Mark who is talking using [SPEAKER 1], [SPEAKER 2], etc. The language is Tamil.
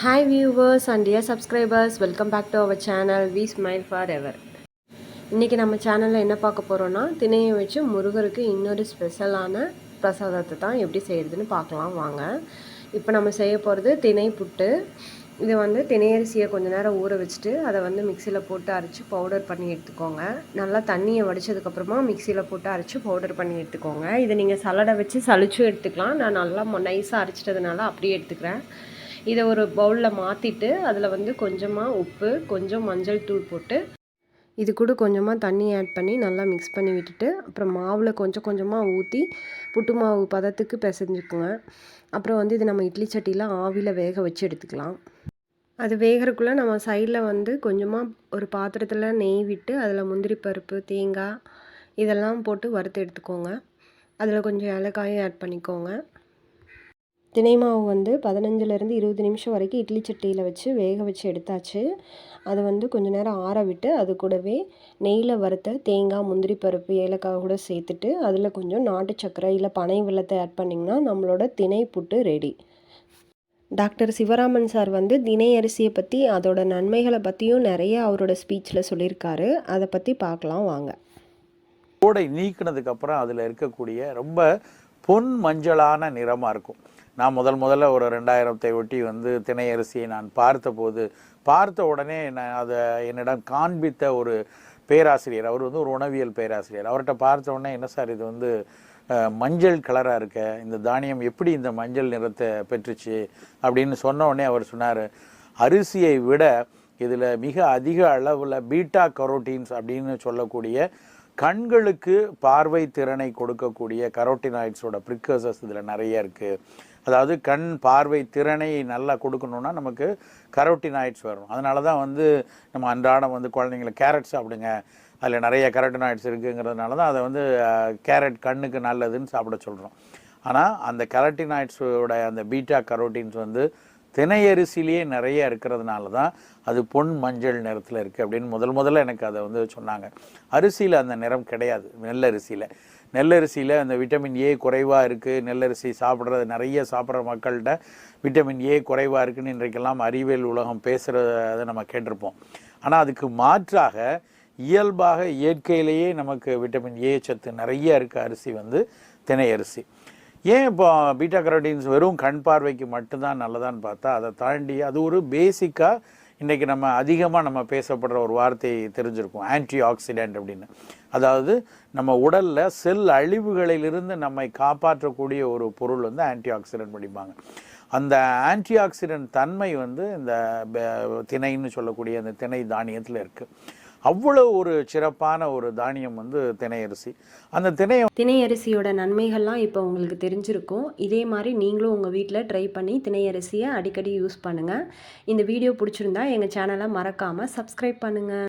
[SPEAKER 1] Hi viewers and dear subscribers welcome back to our channel we smile forever இன்றைக்கி நம்ம சேனலில் என்ன பார்க்க போகிறோன்னா திணையை வச்சு முருகருக்கு இன்னொரு ஸ்பெஷலான பிரசாதத்தை தான் எப்படி செய்கிறதுன்னு பார்க்கலாம் வாங்க. இப்போ நம்ம செய்ய போகிறது திணை புட்டு. இது வந்து திணையரிசியை கொஞ்ச நேரம் ஊற வச்சுட்டு அதை வந்து மிக்சியில் போட்டு அரைச்சி பவுடர் பண்ணி எடுத்துக்கோங்க. நல்லா தண்ணியை வடித்ததுக்கப்புறமா மிக்சியில் போட்டு அரைச்சி பவுடர் பண்ணி எடுத்துக்கோங்க. இதை நீங்கள் சலடை வச்சு சளிச்சும் எடுத்துக்கலாம். நான் நல்லா நைஸாக அரைச்சிட்டதுனால அப்படியே எடுத்துக்கிறேன். இதை ஒரு பவுலில் மாற்றிட்டு அதில் வந்து கொஞ்சமாக உப்பு கொஞ்சம் மஞ்சள் தூள் போட்டு இது கூட கொஞ்சமாக தண்ணி ஆட் பண்ணி நல்லா மிக்ஸ் பண்ணி விட்டுட்டு அப்புறம் மாவில் கொஞ்சம் கொஞ்சமாக ஊற்றி புட்டு மாவு பதத்துக்கு பிசைஞ்சுக்குங்க. அப்புறம் வந்து இது நம்ம இட்லி சட்டியில் ஆவியில் வேக வச்சு எடுத்துக்கலாம். அது வேகிறதுக்குள்ளே நம்ம சைடில் வந்து கொஞ்சமாக ஒரு பாத்திரத்தில் நெய் விட்டு அதில் முந்திரி பருப்பு தேங்காய் இதெல்லாம் போட்டு வறுத்து எடுத்துக்கோங்க. அதில் கொஞ்சம் ஏலக்காயும் ஆட் பண்ணிக்கோங்க. தினை மாவு வந்து பதினஞ்சுலேருந்து இருபது நிமிஷம் வரைக்கும் இட்லி சட்டியில் வச்சு வேக வச்சு எடுத்தாச்சு. அதை வந்து கொஞ்சம் நேரம் ஆற விட்டு அது கூடவே நெய்யில் வறுத்த தேங்காய் முந்திரி பருப்பு ஏலக்காய் கூட சேர்த்துட்டு அதில் கொஞ்சம் நாட்டு சர்க்கரை இல்லை பனை வெள்ளத்தை ஆட் பண்ணிங்கன்னா நம்மளோட திணை புட்டு ரெடி டாக்டர் சிவராமன் சார் வந்து தினை அரிசியை பற்றி அதோட நன்மைகளை பற்றியும் நிறைய அவரோட ஸ்பீச்சில் சொல்லியிருக்காரு. அதை பற்றி பார்க்கலாம் வாங்க.
[SPEAKER 2] கோடை நீக்கினதுக்கப்புறம் அதில் இருக்கக்கூடிய ரொம்ப பொன் மஞ்சளான நிறமாக இருக்கும். நான் முதல் முதல்ல ஒரு ரெண்டாயிரத்தை ஒட்டி வந்து திணை அரிசியை நான் பார்த்தபோது பார்த்த உடனே நான் அதை என்னிடம் காண்பித்த ஒரு பேராசிரியர் அவர் வந்து ஒரு உணவியல் பேராசிரியர். அவர்கிட்ட பார்த்த உடனே என்ன சார் இது வந்து மஞ்சள் கலராக இருக்க? இந்த தானியம் எப்படி இந்த மஞ்சள் நிறத்தை பெற்றுச்சு? அப்படின்னு சொன்ன உடனே அவர் சொன்னார் அரிசியை விட இதில் மிக அதிக அளவில் பீட்டா கரோட்டீன்ஸ் அப்படின்னு சொல்லக்கூடிய கண்களுக்கு பார்வை திறனை கொடுக்கக்கூடிய கரோட்டினாய்ட்ஸோட ப்ரிக்கர்சஸ் இதில் நிறைய இருக்குது அதாவது கண் பார்வை திறனை நல்லா கொடுக்கணுன்னா நமக்கு கரோட்டினாய்ட்ஸ் வரும் அதனால தான் வந்து நம்ம அன்றாடம் வந்து குழந்தைங்கள கேரட் சாப்பிடுங்க. அதில் நிறைய கரோட்டினாய்ட்ஸ் இருக்குங்கிறதுனால தான் அதை வந்து கேரட் கண்ணுக்கு நல்லதுன்னு சாப்பிட சொல்கிறோம் ஆனால் அந்த கரோட்டினாய்ட்ஸோட அந்த பீட்டா கரோட்டின்ஸ் வந்து தினையரிசிலேயே நிறைய இருக்கிறதுனால தான் அது பொன் மஞ்சள் நிறத்தில் இருக்குது அப்படின்னு முதல் முதல்ல எனக்கு அதை வந்து சொன்னாங்க. அரிசியில் அந்த நிறம் கிடையாது. நெல்லரிசியில் நெல்லரிசியில் அந்த விட்டமின் ஏ குறைவாக இருக்குது நெல்லரிசி சாப்பிட்றது நிறைய சாப்பிட்ற மக்கள்கிட்ட விட்டமின் ஏ குறைவாக இருக்குதுன்னு இன்றைக்கெல்லாம் அறிவியல் உலகம் பேசுகிறத நம்ம கேட்டிருப்போம். ஆனால் அதுக்கு மாற்றாக இயல்பாக இயற்கையிலேயே நமக்கு விட்டமின் ஏ சத்து நிறைய இருக்குது அரிசி வந்து தினை அரிசி. ஏன் இப்போ பீட்டா கரோட்டீன்ஸ் வெறும் கண் பார்வைக்கு மட்டும்தான் நல்லதான்னு பார்த்தா அதை தாண்டி அது ஒரு பேசிக்காக இன்றைக்கி நம்ம அதிகமாக நம்ம பேசப்படுற ஒரு வார்த்தை தெரிஞ்சிருக்கும். ஆன்டி ஆக்சிடென்ட் அப்படின்னு. அதாவது நம்ம உடலில் செல் அழிவுகளிலிருந்து நம்மை காப்பாற்றக்கூடிய ஒரு பொருள் வந்து ஆன்டி ஆக்சிடென்ட் முடிப்பாங்க அந்த ஆன்டி ஆக்சிடென்ட் தன்மை வந்து இந்த திணைன்னு சொல்லக்கூடிய அந்த திணை தானியத்தில் இருக்குது அவ்வளோ ஒரு சிறப்பான ஒரு தானியம் வந்து தினையரிசி அந்த
[SPEAKER 1] திணைய திணையரிசியோட நன்மைகள்லாம் இப்போ உங்களுக்கு தெரிஞ்சிருக்கும். இதே மாதிரி நீங்களும் உங்கள் வீட்டில் ட்ரை பண்ணி திணையரிசியை அடிக்கடி யூஸ் பண்ணுங்கள் இந்த வீடியோ பிடிச்சிருந்தா எங்கள் சேனலை மறக்காமல் சப்ஸ்கிரைப் பண்ணுங்கள்